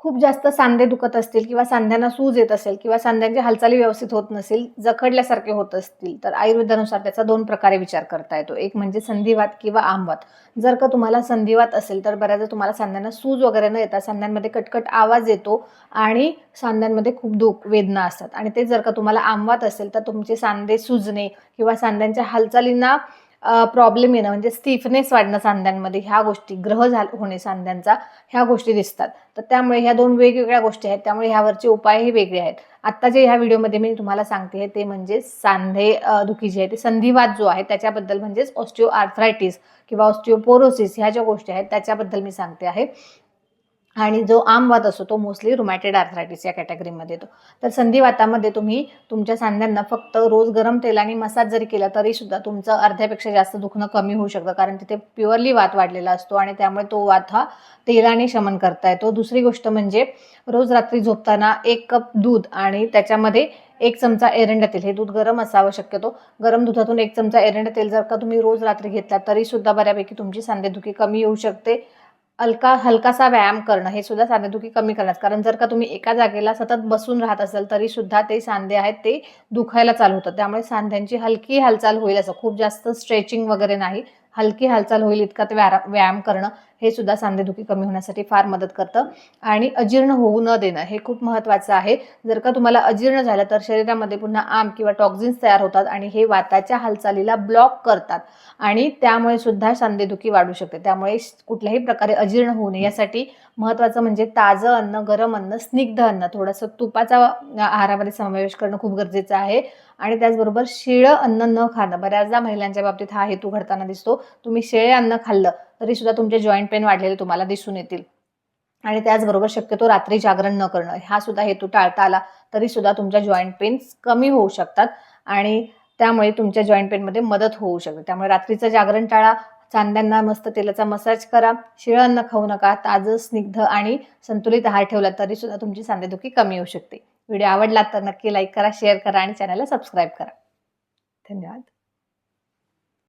खूप जास्त सांधे दुखत असतील किंवा सांध्यांना सूज येत असेल किंवा सांध्यांची हालचाली व्यवस्थित होत नसेल जखडल्यासारखे होत असतील तर आयुर्वेदानुसार त्याचा दोन प्रकारे विचार करता येतो. एक म्हणजे संधिवात किंवा आमवात. जर का तुम्हाला संधिवात असेल तर बऱ्याचदा तुम्हाला सांध्यांना सूज वगैरे न येता सांध्यांमध्ये कटकट आवाज येतो आणि सांध्यांमध्ये खूप दुख वेदना असतात. आणि ते जर का तुम्हाला आमवात असेल तर तुमचे सांधे सुजणे किंवा सांध्यांच्या हालचालींना प्रॉब्लेम येणं म्हणजे स्टिफनेस वाढणं सांध्यांमध्ये ह्या गोष्टी ग्रह झाल होणे सांध्यांचा ह्या गोष्टी दिसतात. तर त्यामुळे ह्या दोन वेगवेगळ्या गोष्टी आहेत त्यामुळे ह्यावरचे उपाय हे वेगळे आहेत. आत्ता जे ह्या व्हिडिओमध्ये मी तुम्हाला सांगते ते म्हणजे सांधे दुखी जी आहे ते संधिवात जो आहे त्याच्याबद्दल म्हणजेच ऑस्टिओ आर्थरायटिस किंवा ऑस्टिओपोरोसिस ह्या ज्या गोष्टी आहेत त्याच्याबद्दल मी सांगते आहे. आणि जो आमवात असतो तो मोस्टली रुमॅटेड आर्थरायटिस या कॅटेगरीमध्ये येतो. तर संधिवातामध्ये तुम्ही तुमच्या सांध्यांना फक्त रोज गरम तेलाने मसाज जरी केला तरी सुद्धा तुमचं अर्ध्यापेक्षा जास्त दुखणं कमी होऊ शकतं. कारण तिथे प्युअरली वात वाढलेला असतो आणि त्यामुळे तो वात हा तेलाने शमन करता येतो. दुसरी गोष्ट म्हणजे रोज रात्री झोपताना एक कप दूध आणि त्याच्यामध्ये एक चमचा एरंड तेल. हे दूध गरम असावं शक्यतो. गरम दुधातून एक चमचा एरंड तेल जर का तुम्ही रोज रात्री घेतला तरी सुद्धा बऱ्यापैकी तुमची सांधेदुखी कमी येऊ शकते. हलका हलकासा व्यायाम करणं हे सुद्धा सांधेदुखी कमी करण्यास कारण जर का तुम्ही एका जागेला सतत बसून राहत असाल तरी सुद्धा ते सांधे आहेत ते दुखायला चालू होतं त्यामुळे सांध्यांची हलकी हालचाल होईल असं. खूप जास्त स्ट्रेचिंग वगैरे नाही. हलकी हालचाल होईल इतका व्यारा व्यायाम करणं हे सुद्धा सांधेदुखी कमी होण्यासाठी फार मदत करतं. आणि अजीर्ण होऊ न देणं हे खूप महत्त्वाचं आहे. जर का तुम्हाला अजीर्ण झालं तर शरीरामध्ये पुन्हा आम किंवा टॉक्झिन्स तयार होतात आणि हे वाताच्या हालचालीला ब्लॉक करतात. आणि त्यामुळे सुद्धा सांधेदुखी वाढू शकते. त्यामुळे कुठल्याही प्रकारे अजीर्ण होऊ नये. यासाठी महत्त्वाचं म्हणजे ताजं अन्न गरम अन्न स्निग्ध अन्न थोडंसं तुपाचा आहारामध्ये समावेश करणं खूप गरजेचं आहे. आणि त्याचबरोबर शिळं अन्न न खाणं. बऱ्याचदा महिलांच्या बाबतीत हा हेतू घडताना दिसतो. तुम्ही शिळे अन्न खाल्लं तरी सुद्धा तुमचे जॉईंट पेन वाढलेले तुम्हाला दिसून येतील. आणि त्याचबरोबर शक्यतो रात्री जागरण न करणं हा सुद्धा हेतू टाळता आला तरी सुद्धा तुमच्या जॉईंट पेन्स कमी होऊ शकतात. आणि त्यामुळे तुमच्या जॉईंट पेनमध्ये मदत होऊ शकते. त्यामुळे रात्रीचं जागरण टाळा चांद्यांना मस्त तेलाचा मसाज करा शिळं अन्न खाऊ नका ताजं स्निग्ध आणि संतुलित आहार ठेवला तरी सुद्धा तुमची सांधेदुखी कमी होऊ शकते. व्हिडिओ आवडला तर नक्की लाईक करा शेअर करा आणि चॅनलला सबस्क्राईब करा. धन्यवाद.